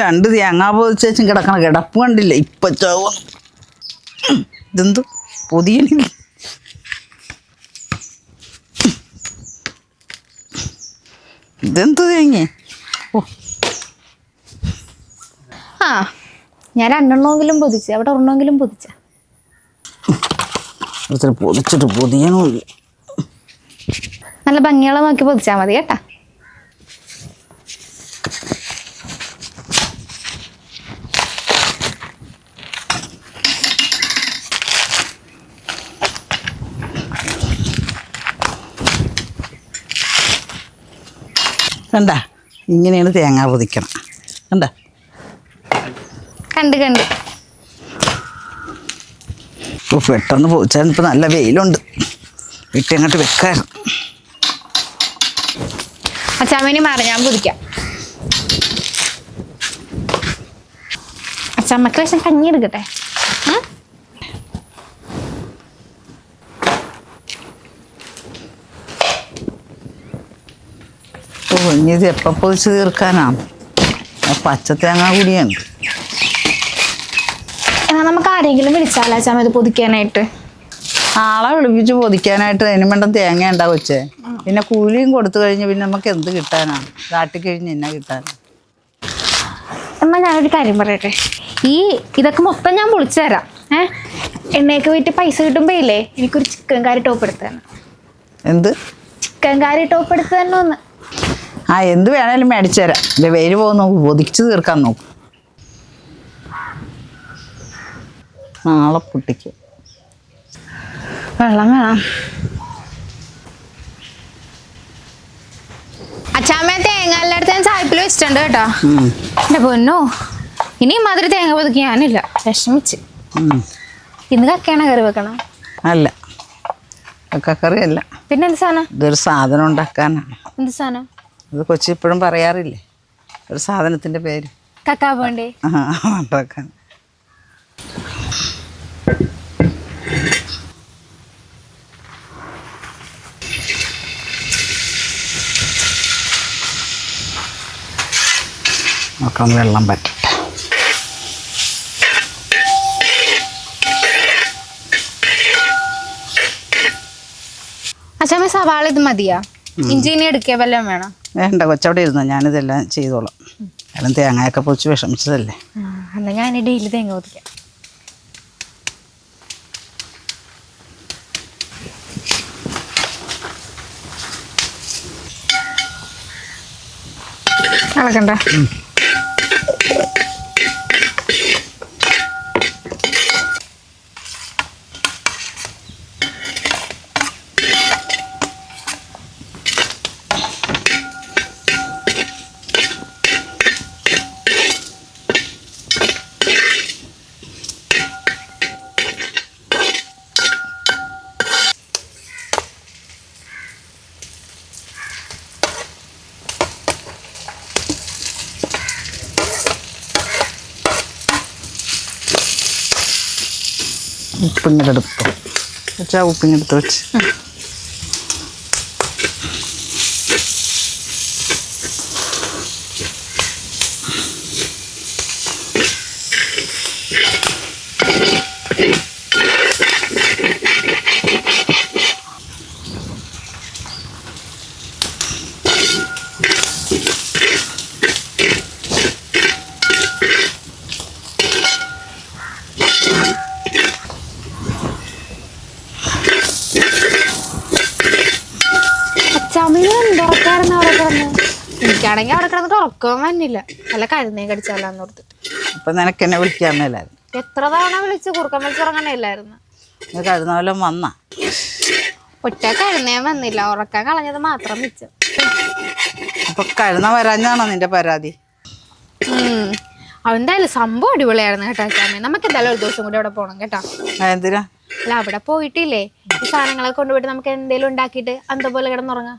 രണ്ട് തേങ്ങാ പൊതിച്ചും കിടക്കണ കിടപ്പ് കണ്ടില്ല. ഇപ്പം ചാവുന്നു ഇതെന്തു? പൊതിയണില്ല. ഇതെന്ത് തേങ്ങ? ഓ. ആ ഞാൻ രണ്ടെണ്ണമെങ്കിലും പൊതിച്ച് അവിടെ ഒരെണ്ണമെങ്കിലും പൊതിച്ച. പൊതിച്ചിട്ട് പൊതിയണമില്ല നല്ല ഭംഗിയുള്ള നോക്കി പൊതിച്ചാൽ മതി കേട്ടാ. കണ്ട? ഇങ്ങനെയാണ് തേങ്ങ പൊതിക്കണം. കണ്ട? കണ്ട് കണ്ട്. ഇപ്പോൾ പെട്ടെന്ന് പോയിച്ചാൽ ഇപ്പോൾ നല്ല വെയിലുണ്ട്. ഇട്ട് അങ്ങോട്ട് വെക്കാറ്. അച്ചാമ്മേനെ മാറി ഞാൻ പൊതിക്കാം. അച്ചാമ്മക്ക് വശം കഞ്ഞി എടുക്കട്ടെ? ഇനി ഇത് എപ്പോൾ പൊതിച്ച് തീർക്കാനാണ് ആ പച്ച തേങ്ങ കൂടിയാണ്. എന്നാ നമുക്ക് ആരെങ്കിലും വിളിച്ചാലോ ചാമ ഇത് പൊതിക്കാനായിട്ട്? ആളെ വിളിപ്പിച്ച് പൊതിക്കാനായിട്ട് അതിന് വേണ്ട തേങ്ങ ഉണ്ടാവും വെച്ചേ പിന്നെ കൂലിയും കൊടുത്തു കഴിഞ്ഞ് പിന്നെ നമുക്ക് എന്ത് കിട്ടാനാണ് കാട്ടിക്കഴിഞ്ഞ് എന്നാ കിട്ടാനാണ് എന്നാ ഞാനൊരു കാര്യം പറയട്ടെ. ഈ ഇതൊക്കെ മൊത്തം ഞാൻ പൊളിച്ചു തരാം. ഏ? എണ്ണയൊക്കെ വീട്ടിൽ പൈസ കിട്ടുമ്പോ ഇല്ലേ? എനിക്കൊരു ചിക്കൻ കാരി ടോപ്പ് എടുത്തു തന്നെ എന്ത്? ചിക്കൻ കാരി ടോപ്പ് എടുത്തു തന്നെ ഒന്ന് ആ എന്ത് വേണേലും മേടിച്ചു തരാം. എന്റെ വെയിൽ പോകുന്ന. നോക്ക് തീർക്കാൻ നോക്കും. നാളെ പൊട്ടിക്ക്. വെള്ളം വേണം. അച്ചാമ്മ തേങ്ങ എല്ലായിടത്തും ഞാൻ ചായപ്പിൽ വെച്ചിട്ടുണ്ട് കേട്ടോ. എന്റെ പൊന്നോ ഇനി മാതിരി തേങ്ങ പൊതുക്കി ഞാനില്ല. വിഷമിച്ച്. ഇന്ന് കക്കയാണ് കറി വെക്കണം? അല്ല. കക്കറി അല്ല പിന്നെ എന്ത് സാധനം? ഇതൊരു സാധനം ഉണ്ടാക്കാനാണ്. എന്ത് സാധനം? ഇത് കൊച്ചി ഇപ്പോഴും പറയാറില്ലേ? ഒരു സാധനത്തിന്റെ പേര്. കക്കാ പോണ്ടേ? ഉണ്ടാക്കാൻ നോക്കാം വെള്ളം പറ്റട്ടെ. അച്ഛമ്മ സവാള ഇത് മതിയാ? ഇഞ്ചിനി എടുക്കുക വല്ലതും വേണം? വേണ്ട കൊച്ചവിടെ ഇരുന്നു? ഞാനിതെല്ലാം ചെയ്തോളാം. എല്ലാം തേങ്ങയൊക്കെ പൊച്ച് വിഷമിച്ചതല്ലേ? എന്നാൽ ഞാൻ ഡെയിലി തേങ്ങ പൊതിക്കാം അളക്കണ്ട? ഉപ്പിങ്ങടെടുത്തോ വെച്ചാൽ ഉപ്പിങ്ങെടുത്ത് വെച്ച്. അച്ചാമ്മന് എന്തുറക്കായിരുന്നു അവിടെ കിടന്ന്? എനിക്കാണെങ്കിൽ അവിടെ കിടന്നിട്ട് ഉറക്കം വന്നില്ല. നല്ല കരുന്നേം കടിച്ചാലാന്ന് ഓർത്തിട്ട്. അപ്പം നിനക്ക് എന്നെ വിളിക്കാൻ മേലായിരുന്നു എത്ര തവണ വിളിച്ച് കുറുക്കം വലിച്ചുറങ്ങണേലായിരുന്നു നീ കഴിഞ്ഞ പോലെ വന്നാ. ഒറ്റ കരുന്നേം വന്നില്ല. ഉറക്കം കളഞ്ഞത് മാത്രം മിച്ചം. അപ്പൊ കഴുന്ന വരാഞ്ഞാണോ നിന്റെ പരാതി? ഉം. അതെന്തായാലും സംഭവം അടിപൊളിയായിരുന്നു കേട്ടോ ചാമി നമുക്ക് എന്തായാലും ഒരു ദിവസം കൂടി അവിടെ പോകണം കേട്ടോ. ആ, എന്തിനാ? അല്ല അവിടെ പോയിട്ടില്ലേ? ഈ സാധനങ്ങളൊക്കെ കൊണ്ടുപോയിട്ട് നമുക്ക് എന്തെങ്കിലും ഉണ്ടാക്കിയിട്ട് അന്ത പോലെ കിടന്നുറങ്ങാം.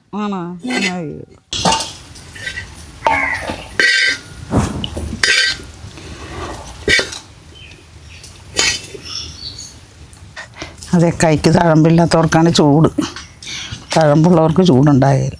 അതെ കൈക്ക് തഴമ്പില്ലാത്തവർക്കാണ് ചൂട്. തഴമ്പുള്ളവർക്ക് ചൂടുണ്ടാകില്ല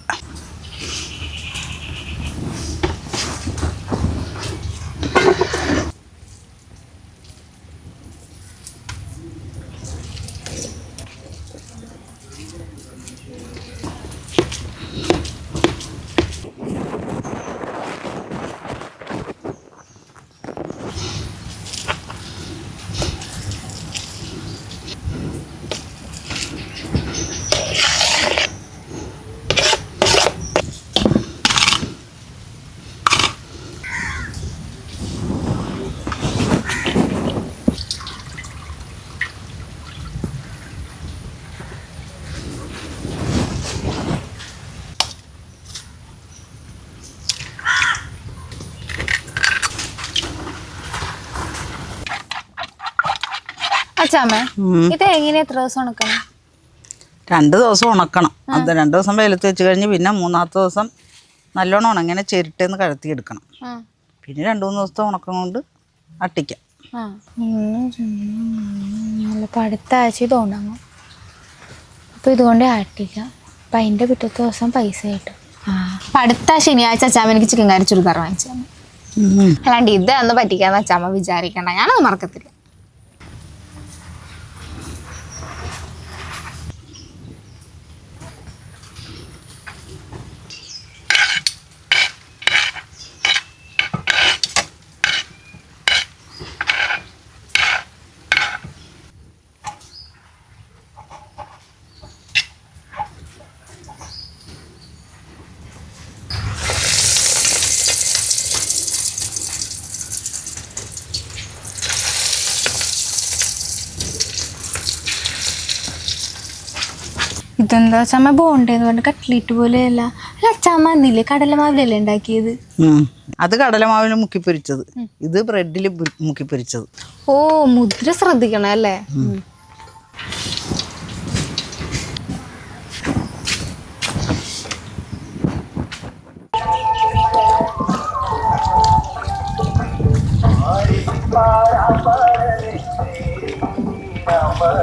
ഇത് എങ്ങനെ എത്ര ദിവസം ഉണക്കണം? രണ്ട് ദിവസം ഉണക്കണം. അത് രണ്ട് ദിവസം വെയിലത്ത് വെച്ച് കഴിഞ്ഞ് പിന്നെ മൂന്നാമത്തെ ദിവസം നല്ലോണം ഉണങ്ങനെ ചിരട്ടേന്ന് കഴുത്തി എടുക്കണം പിന്നെ രണ്ട് മൂന്ന് ദിവസത്തെ ഉണക്കം കൊണ്ട് അട്ടിക്കാം. അടുത്ത ആഴ്ച ഇത് ഉണങ്ങും അപ്പോൾ ഇതുകൊണ്ട് ആട്ടിക്കാം അപ്പം അതിന്റെ പിറ്റത്തെ ദിവസം പൈസ കിട്ടും. ആ. അപ്പം അടുത്ത ശനിയാഴ്ച എനിക്ക് ചിക്കൻ കറി ചുരിദാർ വാങ്ങിച്ചു. അല്ലാണ്ട് ഇത് അന്ന് പറ്റിക്കാന്ന് അച്ചാമ്മ വിചാരിക്കണ്ട. ഞാനത് മറക്കത്തില്ല. ഇതെന്താ? ചമ്മ ബോണ്ടേന്ന് പറഞ്ഞ കട്ട്ലേറ്റ് പോലെയല്ല. അല്ല അച്ചാമ്മ എന്നില്ലേ കടലമാവിലല്ലേ ഉണ്ടാക്കിയത്. അത് കടലമാവിൽ മുക്കിപ്പൊരിച്ചത്. ഇത് ബ്രെഡിൽ മുക്കി മുക്കിപ്പൊരിച്ചത്. ഓ മുദ്ര ശ്രദ്ധിക്കണം അല്ലേ? സൂപ്പർ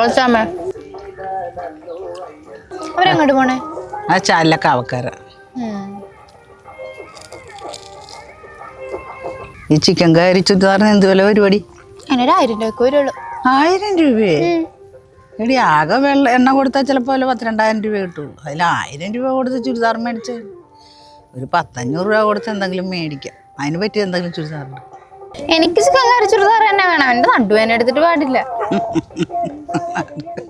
അച്ചാമ്മ അവരെങ്ങോട്ട് പോണേ? ആ ചാലിലൊക്കെ അവക്കാര ഈ ചിക്കൻ കയറിച്ചു പറഞ്ഞ എന്ത് വില പരിപാടി? അതിനൊരു ആയിരം രൂപയ്ക്ക് വരുള്ളൂ. ആയിരം രൂപയെ എടി ആകെ വെള്ള എണ്ണ കൊടുത്താൽ ചിലപ്പോൾ പത്തിരണ്ടായിരം രൂപ കിട്ടുള്ളൂ. അതിൽ ആയിരം രൂപ കൊടുത്ത് ചുരിദാർ മേടിച്ച് ഒരു പത്തഞ്ഞൂറ് രൂപ കൊടുത്ത് എന്തെങ്കിലും മേടിക്കാം. അതിന് പറ്റിയ എന്തെങ്കിലും ചുരിദാറുണ്ട്? എനിക്ക് ചുരിദാർ തന്നെ വേണം. എന്റെ നടുവേന എടുത്തിട്ട് പാടില്ല.